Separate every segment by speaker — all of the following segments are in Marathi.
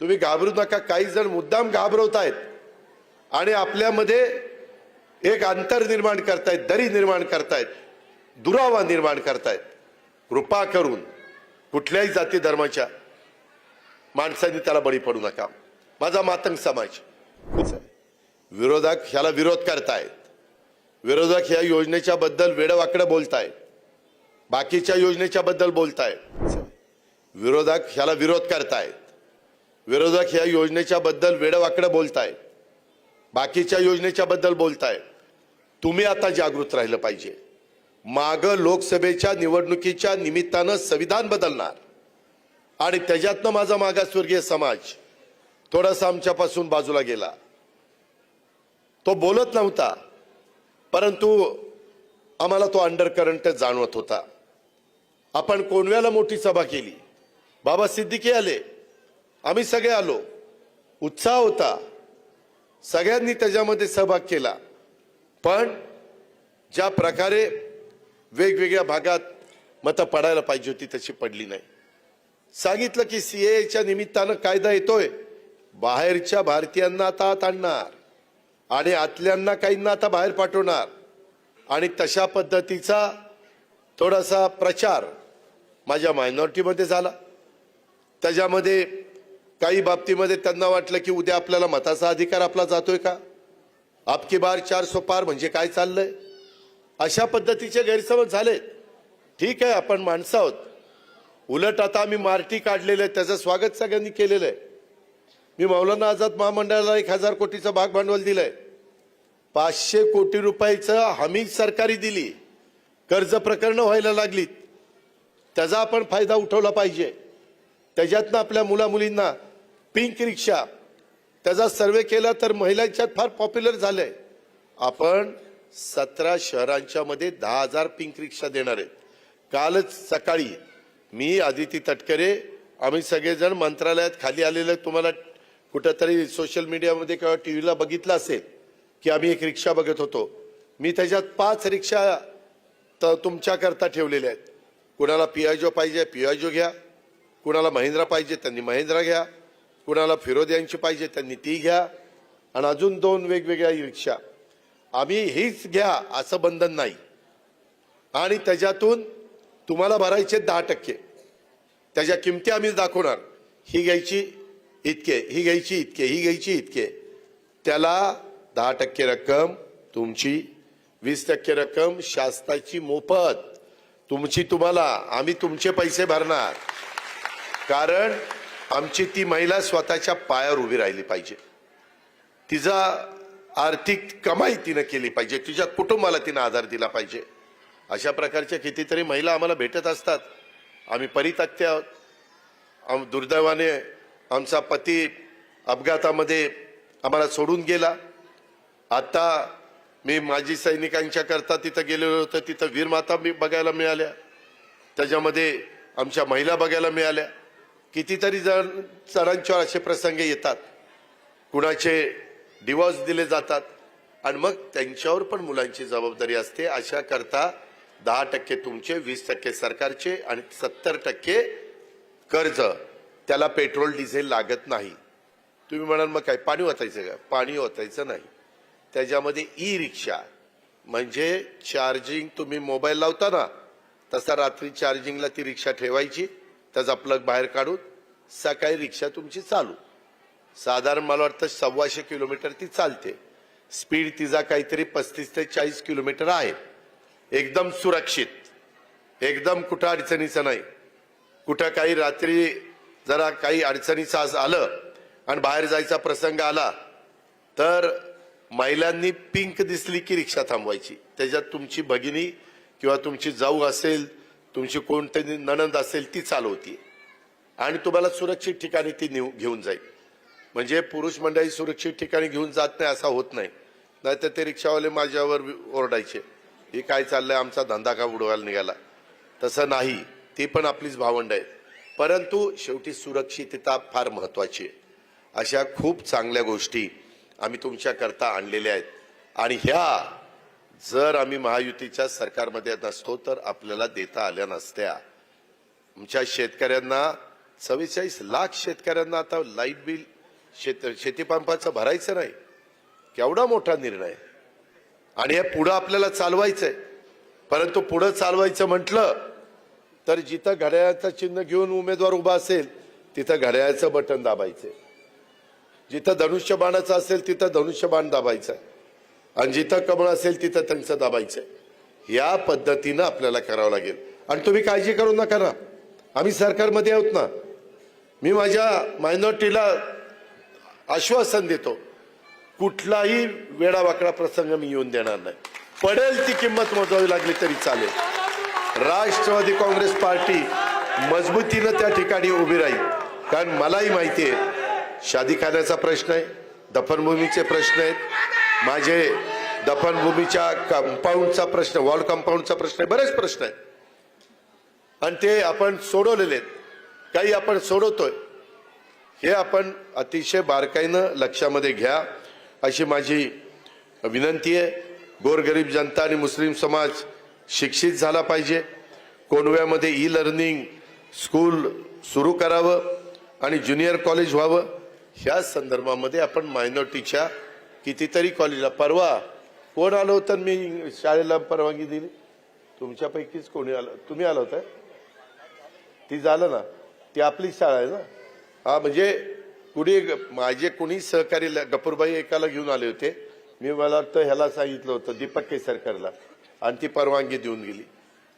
Speaker 1: तुम्ही घाबरू नका काही जण मुद्दाम घाबरवतायत. आणि आपल्यामध्ये एक अंतर निर्माण करतायत दरी निर्माण करतायत दुरावा निर्माण करतायत. कृपा करून कुठल्याही जाती धर्माच्या माणसांनी त्याला बळी पडू नका. माझा मातंग समाज विरोधक ह्याला विरोध करतायत. विरोधक ह्या योजनेच्या बद्दल वेडवाकडं बोलतायत. बाकीच्या योजनेच्या बद्दल बोलतायत. विरोधक ह्याला विरोध करतायत. विरोधक ह्या योजनेच्या बद्दल वेडवाकडं बोलताय. बाकीच्या योजनेच्या बद्दल बोलताय. तुम्ही आता जागृत राहिलं पाहिजे. माग लोकसभेच्या निवडणुकीच्या निमित्तानं संविधान बदलणार. आणि त्याच्यातनं माझा मागासवर्गीय समाज थोडासा आमच्यापासून बाजूला गेला. तो बोलत नव्हता. परंतु आम्हाला तो अंडर करंट जाणवत होता. आपण कोणव्याला मोठी सभा केली. बाबा सिद्दीकी आले. आम्ही सगळे आलो. उत्साह होता. सगळ्यांनी त्याच्यामध्ये सहभाग केला. पण ज्या प्रकारे वेगवेगळ्या भागात मतं पडायला पाहिजे होती तशी पडली नाही. सांगितलं की सी एच्या निमित्तानं कायदा येतोय. बाहेरच्या भारतीयांना आता आत आणणार. आणि आतल्यांना काहींना आता बाहेर पाठवणार. आणि तशा पद्धतीचा थोडासा प्रचार माझ्या मायनॉरिटीमध्ये झाला. त्याच्यामध्ये काही बाबतीमध्ये त्यांना वाटलं की उद्या आपल्याला मताचा अधिकार आपला जातोय का? आपकी बार चार सो पार म्हणजे काय चाललंय? अशा पद्धतीचे गैरसमज झाले. ठीक आहे आपण माणसं आहोत. उलट आता आम्ही मार्टी काढलेलं आहे त्याचं स्वागत सगळ्यांनी केलेलं आहे. मी मौलाना आझाद महामंडळाला एक हजार कोटीचं भाग भांडवल दिलंय. पाचशे कोटी रुपयाचं हमी सरकारी दिली. कर्ज प्रकरणं व्हायला लागलीत. त्याचा आपण फायदा उठवला पाहिजे. त्याच्यातनं आपल्या मुला मुलींना पिंक रिक्षा. त्याचा सर्वे केला तर महिलांच्यात फार पॉप्युलर झालंय. आपण सतरा शहरांच्या मध्ये दहा हजार पिंक रिक्षा देणार आहेत. कालच सकाळी मी आदिती तटकरे आम्ही सगळेजण मंत्रालयात खाली आलेलं तुम्हाला कुठंतरी सोशल मीडियामध्ये किंवा टी व्हीला बघितलं असेल की आम्ही एक रिक्षा बघत होतो. मी त्याच्यात पाच रिक्षा त तुमच्याकरता ठेवलेल्या आहेत. कुणाला पियाजो पाहिजे पियाजो घ्या. कुणाला महिंद्रा पाहिजे त्यांनी महिंद्रा घ्या. कुणाला फिरोद्यांची पाहिजे त्यांनी ती घ्या. आणि अजून दोन वेगवेगळ्या रिक्षा. आम्ही हीच घ्या असं बंधन नाही. आणि त्याच्यातून तुम्हाला भरायचे दहा टक्के. त्याच्या किमती आम्ही दाखवणार. ही घ्यायची इतके. ही घ्यायची इतके. ही घ्यायची इतके. त्याला दहा टक्के रक्कम तुमची वीस टक्के रक्कम शासनाची मोफत. तुमची तुम्हाला. आम्ही तुमचे पैसे भरणार. कारण आमची ती महिला स्वतःच्या पायावर उभी राहिली पाहिजे. तिचा आर्थिक कमाई तिनं केली पाहिजे. तिच्या कुटुंबाला तिनं आधार दिला पाहिजे. अशा प्रकारच्या कितीतरी महिला आम्हाला भेटत असतात. आम्ही परितक्ते आहोत. आम दुर्दैवाने आमचा पती अपघातामध्ये आम्हाला सोडून गेला. आता मी माजी सैनिकांच्या करता तिथं गेलेलो होतो. तिथं वीरमाता मी बघायला मिळाल्या. त्याच्यामध्ये आमच्या महिला बघायला मिळाल्या. कितीतरी जण जणांच्यावर असे प्रसंग येतात. कुणाचे डिवॉर्स दिले जातात. आणि मग त्यांच्यावर पण मुलांची जबाबदारी असते. अशा करता दहा टक्के तुमचे वीस टक्के सरकारचे आणि सत्तर टक्के कर्ज. त्याला पेट्रोल डिझेल लागत नाही. तुम्ही म्हणाल मग काय? पाणी ओतायचं का? पाणी ओतायचं नाही. त्याच्यामध्ये ई रिक्षा म्हणजे चार्जिंग तुम्ही मोबाईल लावता ना तसा रात्री चार्जिंगला ती रिक्षा ठेवायची. त्याचा प्लग बाहेर काढून सकाळी रिक्षा तुमची चालू. साधारण मला वाटतं सव्वाशे किलोमीटर ती चालते. स्पीड तिचा काहीतरी पस्तीस ते चाळीस किलोमीटर आहे. एकदम सुरक्षित. एकदम कुठं अडचणीचं नाही. कुठं काही रात्री जरा काही अडचणीचं आज आलं आणि बाहेर जायचा प्रसंग आला तर महिलांनी पिंक दिसली की रिक्षा थांबवायची. त्याच्यात तुमची भगिनी किंवा तुमची जाऊ असेल तुमची कोणतरी नणंद असेल ती चालवती आणि तुम्हाला सुरक्षित ठिकाणी ती नेऊ घेऊन जाईल. म्हणजे पुरुष मंडळी सुरक्षित ठिकाणी घेऊन जात नाही असा होत नाही. नाहीतर ते रिक्षावाले माझ्यावर ओरडायचे. हे काय चाललंय? आमचा धंदा का उडवायला निघाला? तसं नाही. ती पण आपलीच भावंड आहे परंतु शेवटी सुरक्षितता फार महत्वाची आहे. अशा खूप चांगल्या गोष्टी आम्ही तुमच्याकरता आणलेल्या आहेत. आणि ह्या जर आम्ही महायुतीच्या सरकारमध्ये नसतो तर आपल्याला देता आल्या नसत्या. आमच्या शेतकऱ्यांना चव्वेचाळीस लाख शेतकऱ्यांना आता लाइट बिल शेत शेतीपंपाचं भरायचं नाही. केवढा मोठा निर्णय. आणि हे पुढं आपल्याला चालवायचंय. परंतु पुढं चालवायचं म्हटलं तर जिथं घड्याळाचं चिन्ह घेऊन उमेदवार उभा असेल तिथं घड्याळाचं बटन दाबायचंय. जिथं धनुष्यबाणाचं असेल तिथं धनुष्यबाण दाबायचं आणि जिथं कमळ असेल तिथं त्यांचं दाबायचं या पद्धतीनं आपल्याला करावं लागेल. आणि तुम्ही काळजी करू नका ना. आम्ही सरकारमध्ये आहोत ना. मी माझ्या मायनॉरिटीला आश्वासन देतो. कुठलाही वेडावाकडा प्रसंग मी येऊन देणार नाही. पडेल ती किंमत मोजावी लागली तरी चालेल. राष्ट्रवादी काँग्रेस पार्टी मजबूतीनं त्या ठिकाणी उभी राहील. कारण मलाही माहिती आहे शादी खाण्याचा प्रश्न आहे दफनभूमीचे प्रश्न आहेत. माझे दफनभूमीच्या कंपाऊंडचा प्रश्न वॉल कंपाऊंडचा प्रश्न आहे बरेच प्रश्न आहेत. आणि ते आपण सोडवलेले आहेत. काही आपण सोडवतोय. हे आपण अतिशय बारकाईनं लक्षामध्ये घ्या. अशी माझी विनंती आहे. गोरगरीब जनता आणि मुस्लिम समाज शिक्षित झाला पाहिजे. कोंडव्यामध्ये ई लर्निंग स्कूल सुरू करावं आणि ज्युनियर कॉलेज व्हावं. ह्या संदर्भामध्ये आपण मायनॉरिटीच्या कितीतरी कॉलेजला परवा कोण आलं होतं मी शाळेला परवानगी दिली? तुमच्यापैकीच कोणी आलं? तुम्ही आलं होतं? ती झालं ना. ती आपलीच शाळा आहे ना? हा म्हणजे कुणी माझे कुणी सहकारी गपूरबाई एकाला घेऊन आले होते. मी मला वाटतं ह्याला सांगितलं होतं दीपक केसरकरला. आणि ती परवानगी देऊन गेली.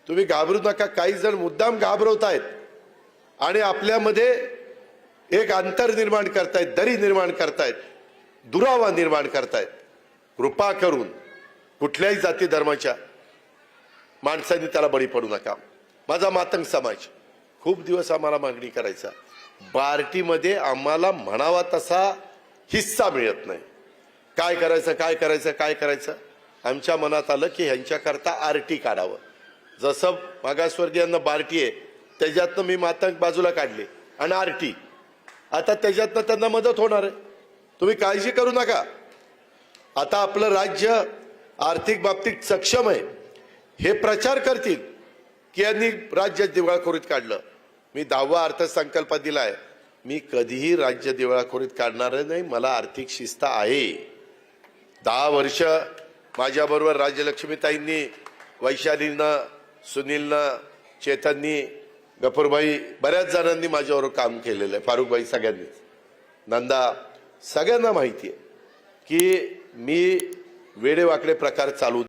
Speaker 1: तुम्ही घाबरू नका काही जण मुद्दाम घाबरवत आहेत आणि आपल्यामध्ये एक अंतर निर्माण करतायत दरी निर्माण करतायत. दुरावा निर्माण करतायत. कृपा करून कुठल्याही जाती धर्माच्या माणसांनी त्याला बळी पडू नका. माझा मातंग समाज खूप दिवस आम्हाला मागणी करायचा. बार्टीमध्ये आम्हाला म्हणावा तसा हिस्सा मिळत नाही. काय करायचं काय करायचं काय करायचं? आमच्या मनात आलं की ह्यांच्याकरता आरटी काढावं. जसं मागासवर्गीयांना बार्टी आहे त्याच्यातनं मी मातंग बाजूला काढले आणि आरटी. आता त्याच्यातनं त्यांना मदत होणार आहे. तुम्ही काळजी करू नका. आता आपलं राज्य आर्थिक बाबतीत सक्षम आहे. हे प्रचार करतील की यांनी राज्य दिवाळखोरीत काढलं. मी दहावा अर्थसंकल्प दिला आहे मी कधीही राज्य दिवाळखोरीत काढणार नाही. मला आर्थिक शिस्त आहे. दहा वर्ष माझ्याबरोबर राज्यलक्ष्मीताईंनी वैशालीनं सुनीलनं चेतननी गफूरबाई बऱ्याच जणांनी माझ्याबरोबर काम केलेलं आहे. फारुखबाई सगळ्यांनीच. नंदा सगळ्यांना माहिती आहे की मी वेडेवाकडे प्रकार चालू